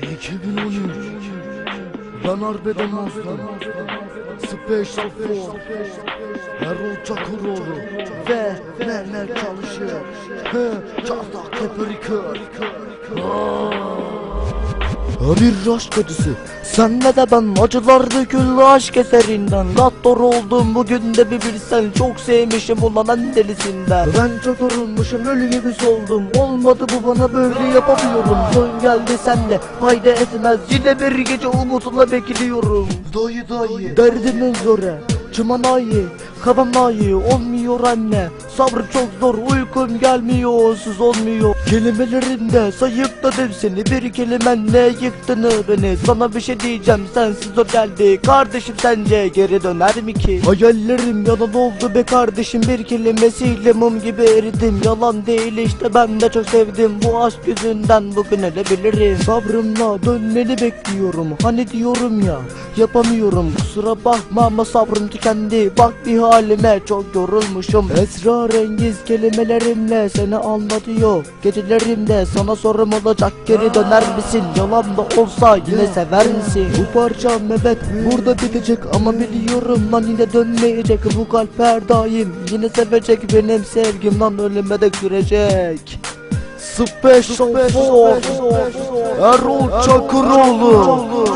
2013 Ben Arbedo Mazlum Special Force Erol Çakıroğlu Ve Mehmet Çalışır. He, Çardak Teperikör bir aşk acısı Senle de ben acılar döküldü aşk eserinden. Gaddar oldum bugün de bir bilsen. Çok sevmişim ulan en delisinden. Ben çok yorulmuşum ölü gibi soldum. Olmadı bu bana böyle yapamıyorum. Son geldi senle fayda etmez. Yine bir gece umutla bekliyorum. Dayı dayı Derdimin zoru Çımanayı Kafamdayı olmuyor anne Sabrı çok zor. Uykum gelmiyor onsuz olmuyor Kelimelerimde sayıkladım seni Bir kelimenle yıktın beni. Sana bir şey diyeceğim sensiz o geldi. Kardeşim sence geri döner mi ki? Hayallerim yalan oldu be kardeşim. Bir kelimesiyle mum gibi eridim. Yalan değil işte ben de çok sevdim. Bu aşk yüzünden bugün ölebilirim. Sabrımla dönmeni bekliyorum. Hani diyorum ya yapamıyorum. Kusura bakma ama sabrım tükendi. Bak bir halime çok yorulmuşum. Esrarengiz kelimelerimle seni anlatıyor Gecelerimde sana sorum olacak geri döner misin? Yalan da olsa yine sever misin? Bu parça evet burada bitecek ama biliyorum lan yine dönmeyecek. Bu kalp her daim yine sevecek benim sevgim lan ölüme de sürecek Special Force Erol Çakıroğlu